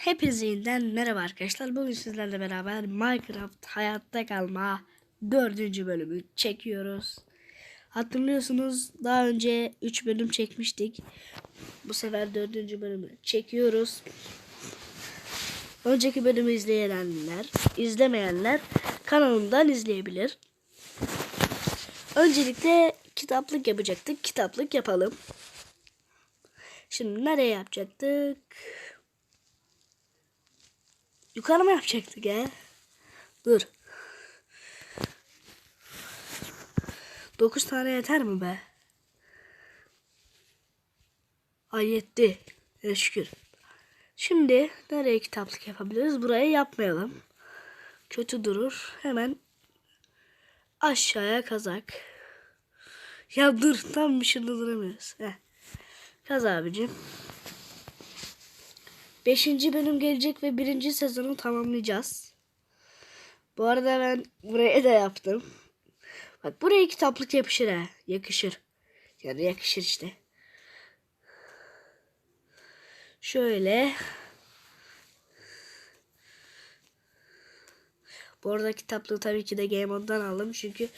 Hepinize yeniden merhaba arkadaşlar. Bugün sizlerle beraber Minecraft hayatta kalma dördüncü bölümü çekiyoruz. Hatırlıyorsunuz daha önce 3 bölüm çekmiştik. Bu sefer dördüncü bölümü çekiyoruz. Önceki bölümü izleyenler, izlemeyenler kanalımdan izleyebilir. Öncelikle kitaplık yapacaktık. Kitaplık yapalım. Şimdi nereye yapacaktık? Yukarı mı yapacaktık ya? Dur. 9 tane yeter mi be? Ay yetti. E, şükür. Şimdi nereye kitaplık yapabiliriz? Buraya yapmayalım. Kötü durur. Hemen aşağıya kazak. Ya dur tam bir şurada duramıyoruz. Heh. Kaz abicim. Beşinci bölüm gelecek ve birinci sezonu tamamlayacağız. Bu arada ben buraya da yaptım. Bak buraya kitaplık yapışır ha. Yakışır. Yani yakışır işte. Şöyle. Bu arada kitaplığı tabii ki de Game Mode'dan aldım. Çünkü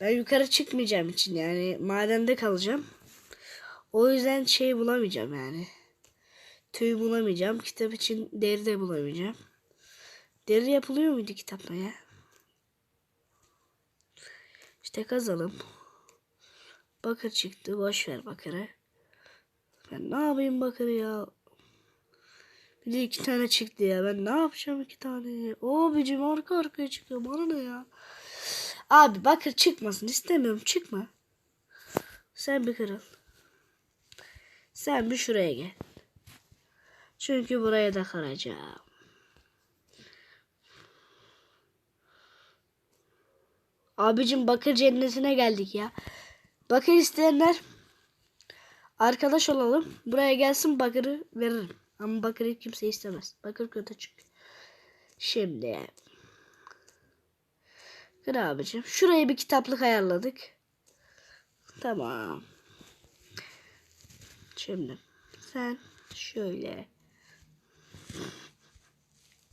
ben yukarı çıkmayacağım için yani madende kalacağım. O yüzden şey bulamayacağım yani. Tüy bulamayacağım. Kitap için deri de bulamayacağım. Deri yapılıyor muydu kitapla ya? İşte kazalım. Bakır çıktı. Boş ver bakırı. Ben ne yapayım bakırı ya? Bir de iki tane çıktı ya. Ben ne yapacağım iki tane? Abicim arka arkaya çıkıyor. Bana ne ya? Abi bakır çıkmasın. istemiyorum. Çıkma. Sen bir kırıl. Sen bir şuraya gel. Çünkü buraya da kıracağım. Abicim bakır cennetine geldik ya. Bakır isteyenler arkadaş olalım. Buraya gelsin bakırı veririm. Ama bakırı kimse istemez. Bakır kötü çünkü. Şimdi Kır abicim. Şuraya bir kitaplık ayarladık. Tamam. Şimdi sen şöyle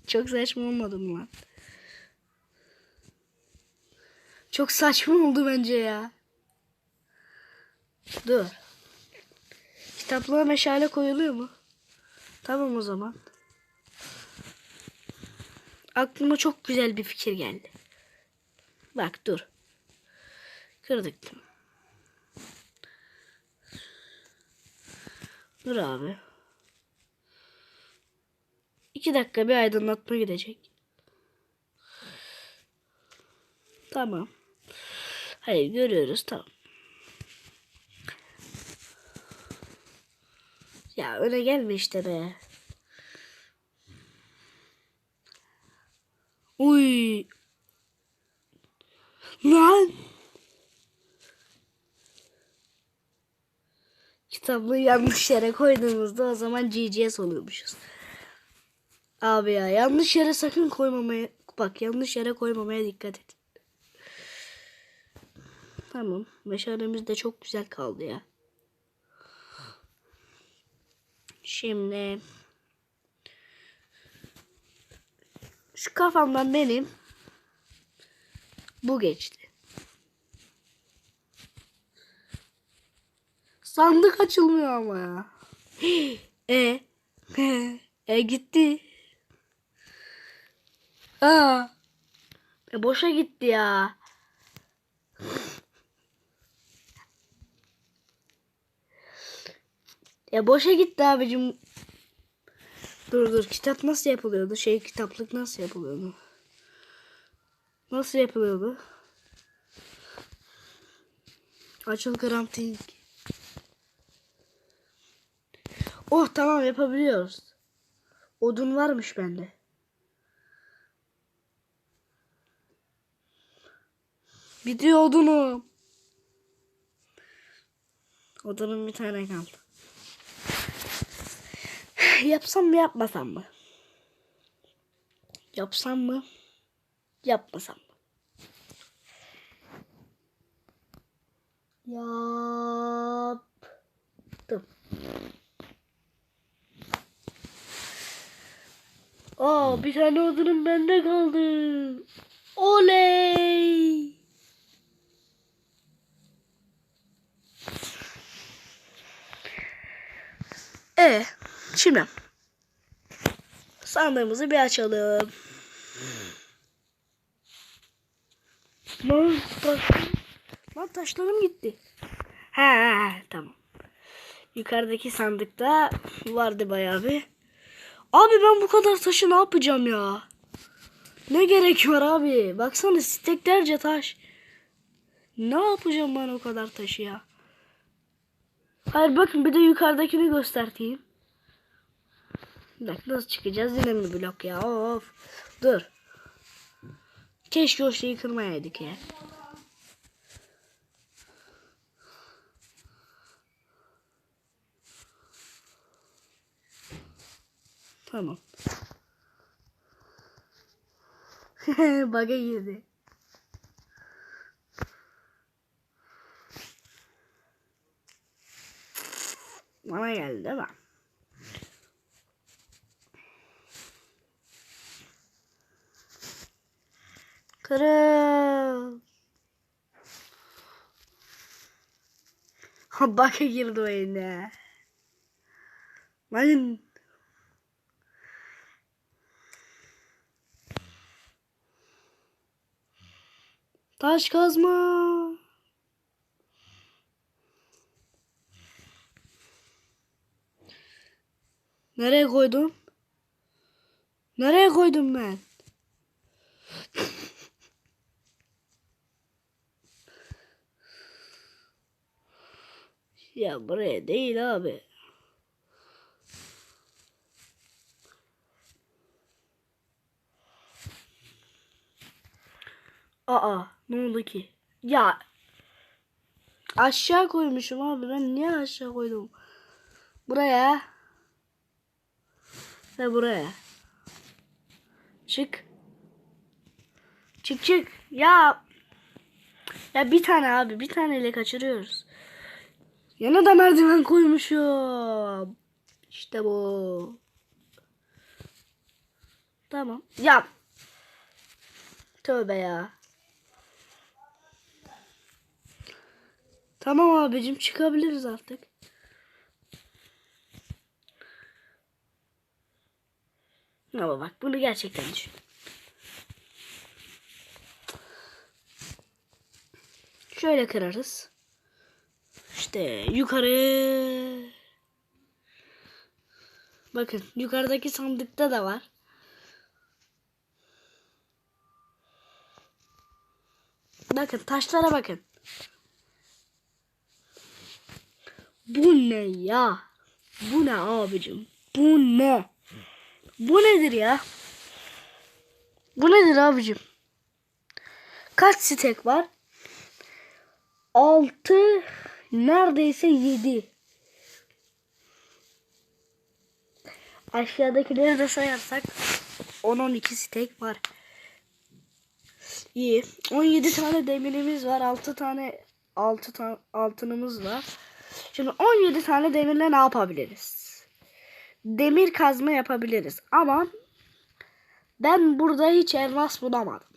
çok saçma olmadı mı lan? Çok saçma oldu bence ya. Dur. Kitaplığa meşale koyuluyor mu? Tamam o zaman. Aklıma çok güzel bir fikir geldi. Bak dur. Kırdık. Dur abi. İki dakika bir aydınlatma gidecek. Tamam. Hayır görüyoruz tamam. Ya öne gelme işte be. Uy. Lan. Kitabı yanlış yere koyduğumuzda o zaman GGS oluyormuşuz. Abi ya yanlış yere sakın koymamaya bak yanlış yere koymamaya dikkat et. Tamam. Meşalemiz de çok güzel kaldı ya. Şimdi şu kafamdan benim bu geçti. Sandık açılmıyor ama ya. E e gitti. Aa. E boşa gitti ya. Ya boşa gitti abicim. Dur dur kitap nasıl yapılıyordu? Şey kitaplık nasıl yapılıyordu? Nasıl yapılıyordu? Açıl karantin. Oh tamam yapabiliyoruz. Odun varmış bende. Bitiyor odunum. Odunum bir tane kaldı. Yapsam mı yapmasam mı? Yapsam mı? Yapmasam mı? Yaptım. Aa bir tane odunum bende kaldı. E şimdi sandığımızı bir açalım. Lan. Lan taşlarım gitti. He, tamam. Yukarıdaki sandıkta vardı bayağı bir. Abi ben bu kadar taşı ne yapacağım ya? Ne gerek var abi? Baksana steklerce taş. Ne yapacağım ben o kadar taşı ya? Hayır bakın bir de yukarıdakini göstereyim. Bak nasıl çıkacağız yine mi blok ya? Of. Dur. Keşke o şeyi kırmayaydık ya. Tamam. Bug'a girdi. Bana geldi değil mi? Kırıl. Ha bug'a girdi o yine. Lan. Taş kazma. Nereye koydum? Nereye koydum ben? ya buraya değil abi. Aa ne oldu ki? Ya aşağı koymuşum abi ben niye aşağı koydum? Buraya ve buraya. Çık. Çık çık. Ya ya bir tane abi bir taneyle kaçırıyoruz. Yana da merdiven koymuşum. İşte bu. Tamam. Ya. Tövbe ya. Tamam abicim çıkabiliriz artık. Ama bak bunu gerçekten düşün. Şöyle kırarız. İşte yukarı. Bakın yukarıdaki sandıkta da var. Bakın taşlara bakın. Bu ne ya? Bu ne abicim? Bu ne? Bu nedir ya? Bu nedir abicim? Kaç stek var? 6 neredeyse 7. Aşağıdakileri de sayarsak 10-12 stek var. İyi. 17 tane demirimiz var. 6 tane 6 tane altınımız var. Şimdi 17 tane demirle ne yapabiliriz? Demir kazma yapabiliriz. Ama ben burada hiç elmas bulamadım.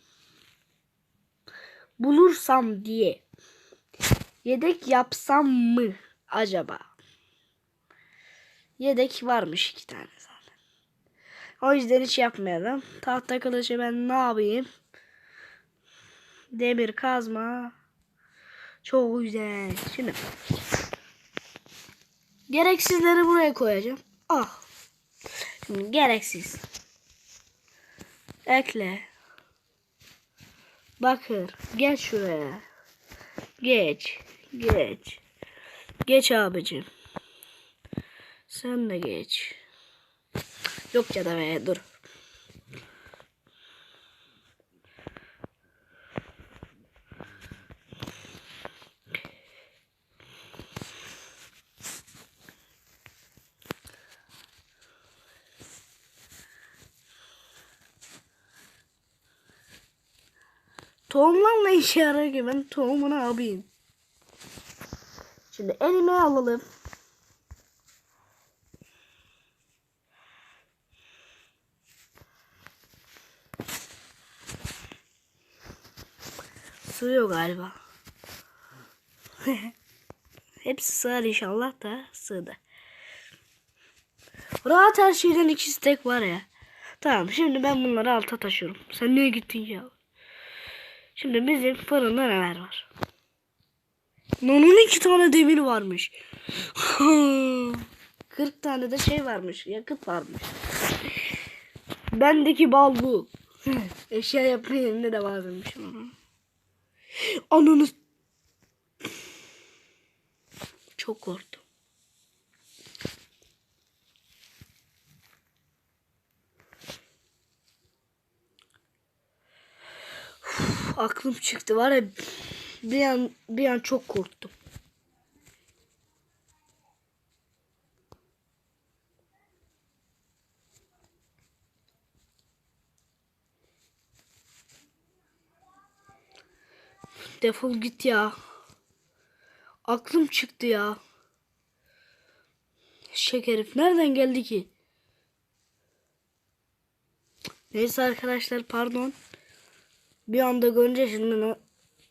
Bulursam diye yedek yapsam mı acaba? Yedek varmış iki tane zaten. O yüzden hiç yapmayalım. Tahta kılıcı ben ne yapayım? Demir kazma. Çok güzel. Şimdi gereksizleri buraya koyacağım. Ah. Gereksiz. Ekle. Bakır. Geç şuraya. Geç. Geç. Geç abicim. Sen de geç. Yok ya dur. Tohumlarla işe yarar ki ben tohumunu alayım. Şimdi elime alalım. Sığıyor galiba. Hepsi sığar inşallah da sığdı. Rahat her şeyden ikisi tek var ya. Tamam şimdi ben bunları alta taşıyorum. Sen niye gittin ya? Şimdi bizim fırında neler var? Onun iki tane demir varmış. 40 tane de şey varmış. Yakıt varmış. Bendeki bal bu. Eşya yapma yerinde de varmış. Ananı çok korktum. Aklım çıktı var ya bir an bir an çok korktum. Defol git ya. Aklım çıktı ya. Şek herif nereden geldi ki? Neyse arkadaşlar pardon. Bir anda görünce şimdi ne-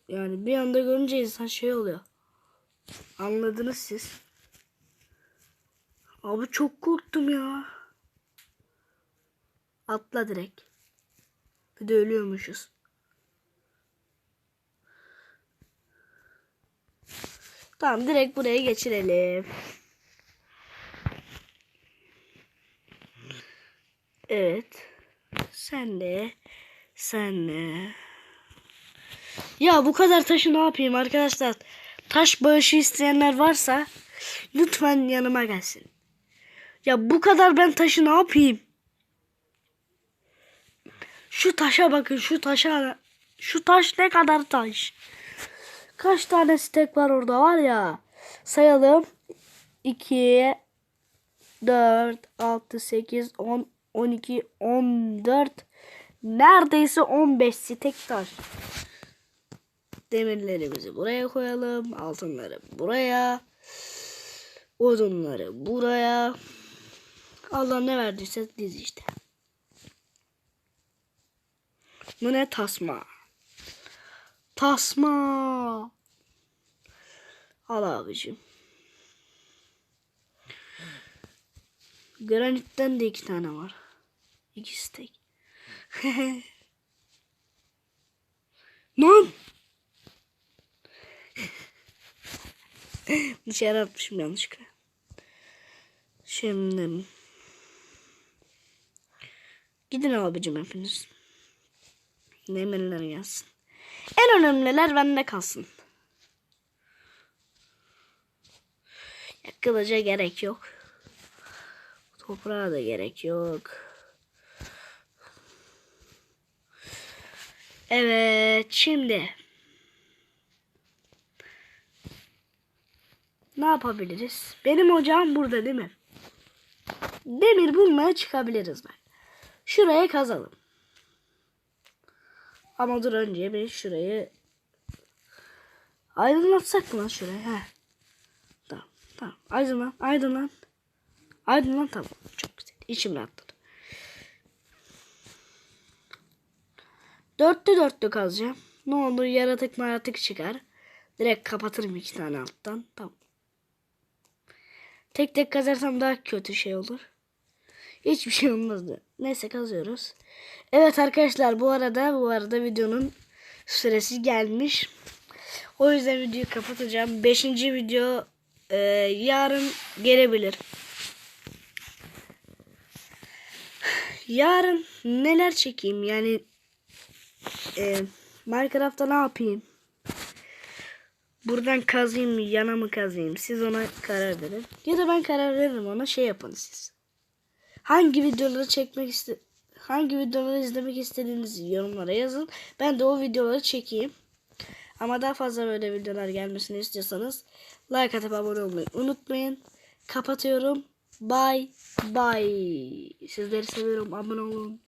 yani bir anda görünce insan şey oluyor. Anladınız siz. Abi çok korktum ya. Atla direkt. Bir de ölüyormuşuz. Tamam direkt buraya geçirelim. Evet. Sen de. Sen de. Ya bu kadar taşı ne yapayım arkadaşlar? Taş bağışı isteyenler varsa lütfen yanıma gelsin. Ya bu kadar ben taşı ne yapayım? Şu taşa bakın şu taşa. Şu taş ne kadar taş? Kaç tane stek var orada var ya. Sayalım. 2 4 6 8 10 12 14 neredeyse 15 stek taş. Demirlerimizi buraya koyalım. Altınları buraya. Odunları buraya. Allah ne verdiyse diz işte. Bu ne tasma? Tasma. Al abicim. Granitten de iki tane var. İki stek. Lan! Dışarı atmışım yanlışlıkla. Şimdi gidin abicim hepiniz. Demirler gelsin. En önemliler bende kalsın. Kılıca gerek yok. Toprağa da gerek yok. Evet şimdi ne yapabiliriz? Benim ocağım burada değil mi? Demir bulmaya çıkabiliriz ben. Şuraya kazalım. Ama dur önce bir şurayı aydınlatsak mı lan şurayı? Heh. Tamam tamam. Aydınlan aydınlan. Aydınlan tamam. Çok güzel. İçim rahatladı. Dörtte dörtte kazacağım. Ne olur yaratık maratık çıkar. Direkt kapatırım iki tane alttan. Tamam. Tek tek kazarsam daha kötü şey olur. Hiçbir şey olmazdı. Neyse kazıyoruz. Evet arkadaşlar bu arada bu arada videonun süresi gelmiş. O yüzden videoyu kapatacağım. Beşinci video e, yarın gelebilir. Yarın neler çekeyim yani e, Minecraft'ta ne yapayım? Buradan kazayım mı yana mı kazayım? Siz ona karar verin. Ya da ben karar veririm ona şey yapın siz. Hangi videoları çekmek iste hangi videoları izlemek istediğinizi yorumlara yazın. Ben de o videoları çekeyim. Ama daha fazla böyle videolar gelmesini istiyorsanız like atıp abone olmayı unutmayın. Kapatıyorum. Bye bye. Sizleri seviyorum. Abone olun.